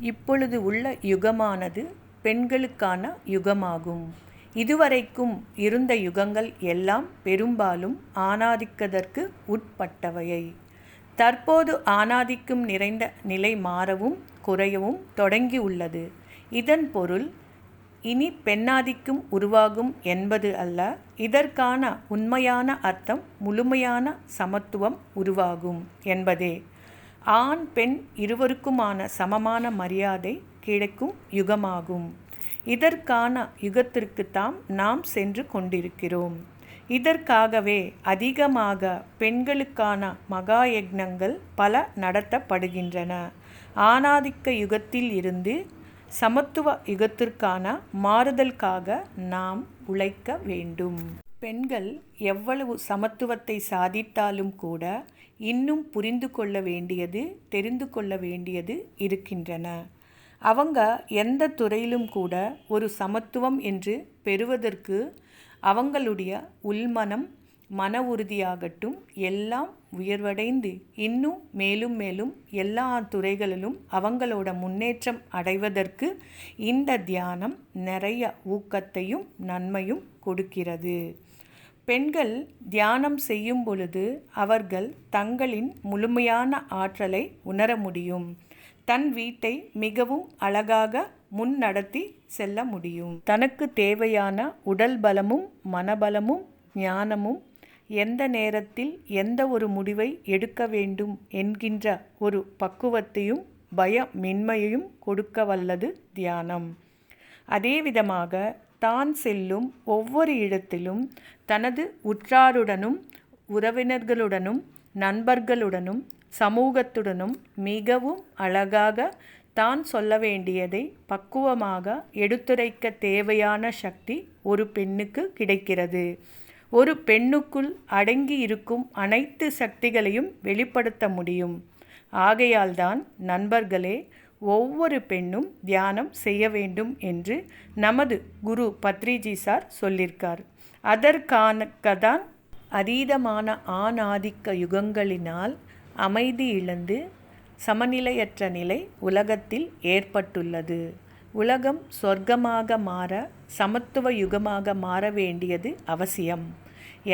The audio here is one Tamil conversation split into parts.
இப்பொழுது உள்ள யுகமானது பெண்களுக்கான யுகமாகும். இதுவரைக்கும் இருந்த யுகங்கள் எல்லாம் பெரும்பாலும் ஆணாதிக்கதற்கு உட்பட்டவையை தற்போது ஆணாதிக்கம் நிறைந்த நிலை மாறவும் குறையவும் தொடங்கியுள்ளது. இதன் பொருள் இனி பெண்ணாதிக்கம் உருவாகும் என்பது அல்ல. இதற்கான உண்மையான அர்த்தம் முழுமையான சமத்துவம் உருவாகும் என்பதே. ஆண் பெண் இருவருக்குமான சமமான மரியாதை கிடைக்கும் யுகமாகும். இதற்கான யுகத்திற்குத்தான் நாம் சென்று கொண்டிருக்கிறோம். இதற்காகவே அதிகமாக பெண்களுக்கான மகா யக்னங்கள் பல நடத்தப்படுகின்றன. ஆணாதிக்க யுகத்தில் இருந்து சமத்துவ யுகத்திற்கான மாறுதலுக்காக நாம் உழைக்க வேண்டும். பெண்கள் எவ்வளவு சமத்துவத்தை சாதித்தாலும் கூட இன்னும் புரிந்து கொள்ள வேண்டியது தெரிந்து கொள்ள வேண்டியது இருக்கின்றன. அவங்க எந்த துறையிலும் கூட ஒரு சமத்துவம் என்று பெறுவதற்கு அவங்களுடைய உள்மனம் மன உறுதியாகட்டும் எல்லாம் உயர்வடைந்து இன்னும் மேலும் மேலும் எல்லா துறைகளிலும் அவங்களோட முன்னேற்றம் அடைவதற்கு இந்த தியானம் நிறைய ஊக்கத்தையும் நன்மையும் கொடுக்கிறது. பெண்கள் தியானம் செய்யும் பொழுது அவர்கள் தங்களின் முழுமையான ஆற்றலை உணர முடியும். தன் வீட்டை மிகவும் அழகாக முன்னடத்தி செல்ல முடியும். தனக்கு தேவையான உடல் பலமும் மனபலமும் ஞானமும் எந்த நேரத்தில் எந்த ஒரு முடிவை எடுக்க வேண்டும் என்கின்ற ஒரு பக்குவத்தையும் பயமின்மையையும் கொடுக்க வல்லது தியானம். அதேவிதமாக தான் செல்லும் ஒவ்வொரு இடத்திலும் தனது உற்றாருடனும் உறவினர்களுடனும் நண்பர்களுடனும் சமூகத்துடனும் மிகவும் அழகாக தான் சொல்ல வேண்டியதை பக்குவமாக எடுத்துரைக்க தேவையான சக்தி ஒரு பெண்ணுக்கு கிடைக்கிறது. ஒரு பெண்ணுக்குள் அடங்கி இருக்கும் அனைத்து சக்திகளையும் வெளிப்படுத்த முடியும். ஆகையால்தான் நண்பர்களே ஒவ்வொரு பெண்ணும் தியானம் செய்ய வேண்டும் என்று நமது குரு பத்ரிஜி சார் சொல்லிருக்கார். அதற்கானக்கதான் அதீதமான ஆணாதிக்க யுகங்களினால் அமைதி இழந்து சமநிலையற்ற நிலை உலகத்தில் ஏற்பட்டுள்ளது. உலகம் சொர்க்கமாக மாற சமத்துவ யுகமாக மாற வேண்டியது அவசியம்.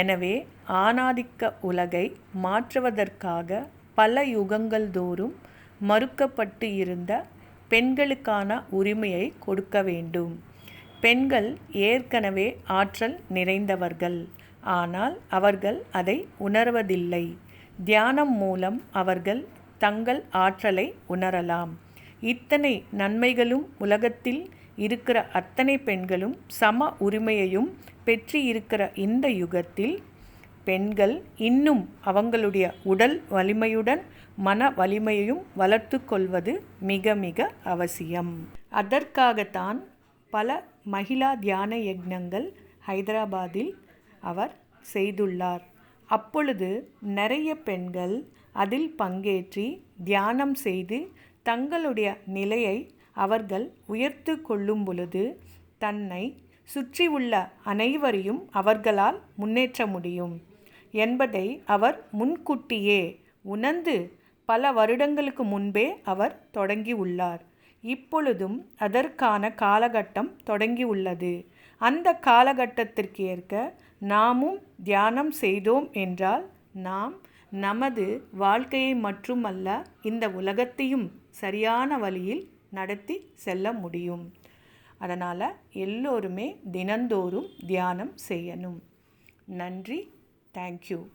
எனவே ஆணாதிக்க உலகை மாற்றுவதற்காக பல யுகங்கள் தோறும் மறுக்கப்பட்டு இருந்த பெண்களுக்கான உரிமையை கொடுக்க வேண்டும். பெண்கள் ஏற்கனவே ஆற்றல் நிறைந்தவர்கள். ஆனால் அவர்கள் அதை உணர்வதில்லை. தியானம் மூலம் அவர்கள் தங்கள் ஆற்றலை உணரலாம். இத்தனை நன்மைகளும் உலகத்தில் இருக்கிற அத்தனை பெண்களும் சம உரிமையையும் பெற்றிருக்கிற இந்த யுகத்தில் பெண்கள் இன்னும் அவங்களுடைய உடல் வலிமையுடன் மன வலிமையையும் வளர்த்து கொள்வது மிக மிக அவசியம். அதற்காகத்தான் பல மகிழா தியான யக்ஞங்கள் ஹைதராபாத்தில் அவர் செய்துள்ளார். அப்பொழுது நிறைய பெண்கள் அதில் பங்கேற்றி தியானம் செய்து தங்களுடைய நிலையை அவர்கள் உயர்த்து கொள்ளும் பொழுது தன்னை சுற்றியுள்ள அனைவரையும் அவர்களால் முன்னேற்ற முடியும் என்பதை அவர் முன்கூட்டியே உணர்ந்து பல வருடங்களுக்கு முன்பே அவர் தொடங்கியுள்ளார். இப்பொழுதும் அதற்கான காலகட்டம் தொடங்கியுள்ளது. அந்த காலகட்டத்திற்கேற்ப நாமும் தியானம் செய்தோம் என்றால் நாம் நமது வாழ்க்கையை மட்டுமல்ல இந்த உலகத்தையும் சரியான வழியில் நடத்தி செல்ல முடியும். அதனால் எல்லோருமே தினந்தோறும் தியானம் செய்யணும். நன்றி. Thank you.